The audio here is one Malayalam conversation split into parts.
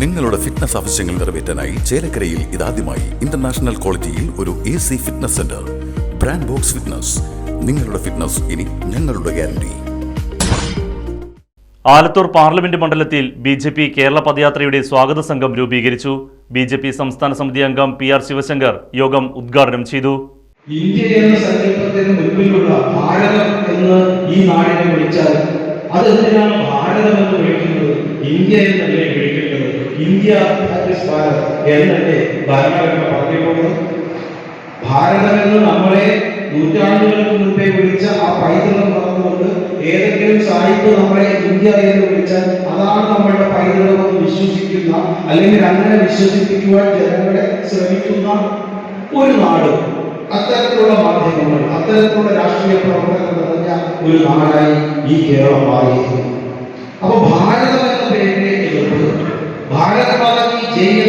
നിങ്ങളുടെ ഫിറ്റ്നസ് ആവശ്യങ്ങൾ നിറവേറ്റാനായി ചേലക്കരയിൽ ഇതാദ്യമായി ഇന്റർനാഷണൽ ക്വാളിറ്റിയിൽ ഒരു A C fitness centre brand box fitness നിങ്ങളുടെ ഫിറ്റ്നസ് ഇനി ഞങ്ങളുടെ ഗ്യാരണ്ടി ആലത്തൂർ പാർലമെന്റ് മണ്ഡലത്തിൽ ബി ജെ പി കേരള പദയാത്രയുടെ സ്വാഗത സംഘം രൂപീകരിച്ചു. ബി ജെ പി സംസ്ഥാന സമിതി അംഗം പി ആർ ശിവശങ്കർ യോഗം ഉദ്ഘാടനം ചെയ്തു. ഇന്ത്യ എന്ന സങ്കല്പത്തിന് മുൻപിലുള്ള ഭാരതം എന്ന് ഈ നാടിനെ വിളിച്ചാൽ അതെന്തിനാണ് ഭാരതം എന്ന് വിളിക്കുന്നത്? ഇന്ത്യ എന്നല്ലേ വിളിക്കേണ്ടത്? ഇന്ത്യ ഭാരത് എന്നല്ലേ ഭരണഘടന പറഞ്ഞിട്ടുള്ളത് ഭാരതം എന്ന് നമ്മളെ നൂറ്റാണ്ടുകൾക്ക് മുൻപേ വിളിച്ച ആ പൈതൃകം നടന്നുകൊണ്ട് ഏതെങ്കിലും സാഹിത്യം നമ്മളെ ഇന്ത്യ എന്ന് വിളിച്ചാൽ അതാണ് നമ്മളുടെ പൈതൃകം എന്ന് വിശ്വസിക്കുന്ന അല്ലെങ്കിൽ അങ്ങനെ വിശ്വസിപ്പിക്കുവാൻ ജനങ്ങളെ ശ്രമിക്കുന്ന ഒരു നാട്. അത്തരത്തിലുള്ള മാധ്യമങ്ങൾ അത്തരത്തിലുള്ള രാഷ്ട്രീയ പ്രവർത്തനം നിറഞ്ഞ ഒരു നാടായി ഈ കേരളം മാറിയിരിക്കുന്നു. അപ്പൊ ഭാരതം എന്ന പേരിലേക്ക് എതിർപ്പ് ഭാരത് മാതാ കി ജയ്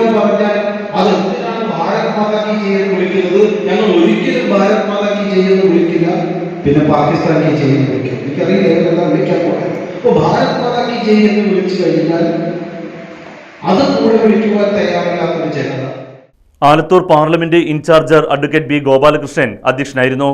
എന്ന് പറഞ്ഞാൽ അത് എന്തിനാണ് ഭാരത് മാതാ കി ജയ് എന്ന് വിളിക്കുന്നത്? ഞങ്ങൾ ഒരിക്കലും ഭാരത് മാതാ കി ജയ് എന്ന് വിളിക്കില്ല. പിന്നെ പാകിസ്ഥാൻ കി ജയ് വിളിക്കും. എനിക്കറിയില്ല ഏതെല്ലാം വിളിക്കാൻ പോകാൻ അപ്പൊ ഭാരത് മാതാ കി ജയ് എന്ന് വിളിച്ചു കഴിഞ്ഞാൽ അത് കൂടെ വിളിക്കുവാൻ തയ്യാറില്ലാത്തൊരു ജനത. Alathur parliament ഇൻചാർജർ advocate B Gopalakrishnan അധ്യക്ഷനായിരുന്നു.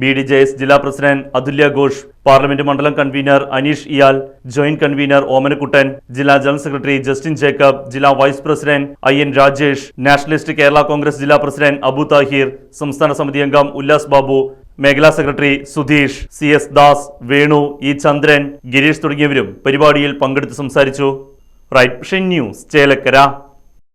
ബി ഡി ജെ എസ് ജില്ലാ പ്രസിഡന്റ് അതുല്യ ഘോഷ് പാർലമെന്റ് മണ്ഡലം കൺവീനർ അനീഷ് ഇയാൽ ജോയിന്റ് കൺവീനർ ഓമനക്കുട്ടൻ ജില്ലാ ജനറൽ സെക്രട്ടറി ജസ്റ്റിൻ ജേക്കബ് ജില്ലാ vice president I N Rajesh nationalist Kerala Congress ജില്ലാ പ്രസിഡന്റ് അബു താഹിർ സംസ്ഥാന സമിതി അംഗം ഉല്ലാസ് ബാബു മേഖലാ secretary Sudheesh C S Das Venu E Chandran Gireesh തുടങ്ങിയവരും പരിപാടിയിൽ പങ്കെടുത്ത് സംസാരിച്ചു. Right news Chelakkara.